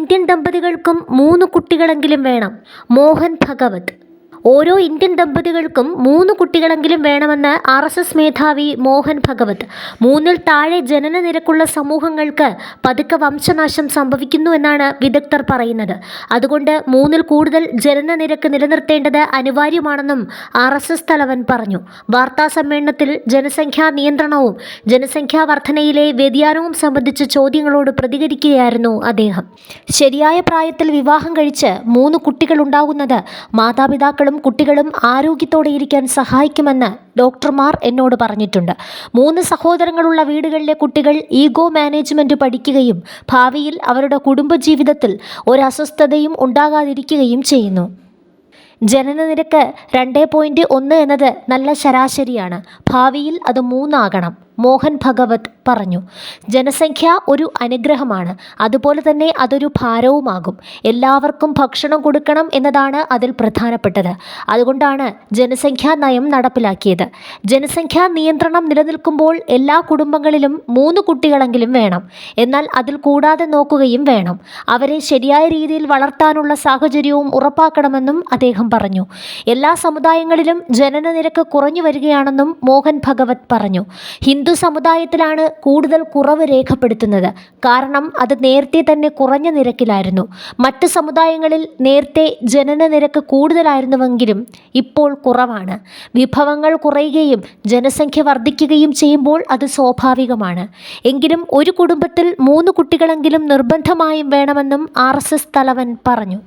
Indian ദമ്പതികൾക്കും മൂന്ന് കുട്ടികളെങ്കിലും വേണം. മോഹൻ ഭഗവത് ഓരോ ഇന്ത്യൻ ദമ്പതികൾക്കും മൂന്ന് കുട്ടികളെങ്കിലും വേണമെന്ന് ആർ എസ് എസ് മേധാവി മോഹൻ ഭഗവത്. മൂന്നിൽ താഴെ ജനന നിരക്കുള്ള സമൂഹങ്ങൾക്ക് പതുക്കെ വംശനാശം സംഭവിക്കുന്നു എന്നാണ് വിദഗ്ധർ പറയുന്നത്. അതുകൊണ്ട് മൂന്നിൽ കൂടുതൽ ജനന നിരക്ക് നിലനിർത്തേണ്ടത് അനിവാര്യമാണെന്നും ആർ എസ് എസ് തലവൻ പറഞ്ഞു. വാർത്താ സമ്മേളനത്തിൽ ജനസംഖ്യാ നിയന്ത്രണവും ജനസംഖ്യാ വർധനയിലെ വ്യതിയാനവും സംബന്ധിച്ച ചോദ്യങ്ങളോട് പ്രതികരിക്കുകയായിരുന്നു അദ്ദേഹം. ശരിയായ പ്രായത്തിൽ വിവാഹം കഴിച്ച് മൂന്ന് കുട്ടികൾ ഉണ്ടാകുന്നത് മാതാപിതാക്കളും കുട്ടികളും ആരോഗ്യത്തോടെ ഇരിക്കാൻ സഹായിക്കുമെന്ന് ഡോക്ടർമാർ എന്നോട് പറഞ്ഞിട്ടുണ്ട്. മൂന്ന് സഹോദരങ്ങളുള്ള വീടുകളിലെ കുട്ടികൾ ഈഗോ മാനേജ്മെന്റ് പഠിക്കുകയും ഭാവിയിൽ അവരുടെ കുടുംബജീവിതത്തിൽ ഒരു അസ്വസ്ഥതയും ഉണ്ടാകാതിരിക്കുകയും ചെയ്യുന്നു. ജനന നിരക്ക് രണ്ട് പോയിന്റ് ഒന്ന് എന്നത് നല്ല ശരാശരിയാണ്. ഭാവിയിൽ അത് മൂന്നാകണം. മോഹൻ ഭഗവത് പറഞ്ഞു. ജനസംഖ്യ ഒരു അനുഗ്രഹമാണ്. അതുപോലെ തന്നെ അതൊരു ഭാരവുമാകും. എല്ലാവർക്കും ഭക്ഷണം കൊടുക്കണം എന്നതാണ് അതിൽ പ്രധാനപ്പെട്ടത്. അതുകൊണ്ടാണ് ജനസംഖ്യാ നയം നടപ്പിലാക്കിയത്. ജനസംഖ്യാ നിയന്ത്രണം നിലനിൽക്കുമ്പോൾ എല്ലാ കുടുംബങ്ങളിലും മൂന്ന് കുട്ടികളെങ്കിലും വേണം. എന്നാൽ അതിൽ കൂടാതെ നോക്കുകയും വേണം. അവരെ ശരിയായ രീതിയിൽ വളർത്താനുള്ള സാഹചര്യവും ഉറപ്പാക്കണമെന്നും അദ്ദേഹം പറഞ്ഞു. എല്ലാ സമുദായങ്ങളിലും ജനന നിരക്ക് കുറഞ്ഞു വരികയാണെന്നും മോഹൻ ഭഗവത് പറഞ്ഞു. ഹിന്ദു സമുദായത്തിലാണ് കൂടുതൽ കുറവ് രേഖപ്പെടുത്തുന്നത്. കാരണം അത് നേരത്തെ തന്നെ കുറഞ്ഞ നിരക്കിലായിരുന്നു. മറ്റ് സമുദായങ്ങളിൽ നേരത്തെ ജനന നിരക്ക് കൂടുതലായിരുന്നുവെങ്കിലും ഇപ്പോൾ കുറവാണ്. വിഭവങ്ങൾ കുറയുകയും ജനസംഖ്യ വർദ്ധിക്കുകയും ചെയ്യുമ്പോൾ അത് സ്വാഭാവികമാണ്. എങ്കിലും ഒരു കുടുംബത്തിൽ മൂന്ന് കുട്ടികളെങ്കിലും നിർബന്ധമായും വേണമെന്നും ആർ തലവൻ പറഞ്ഞു.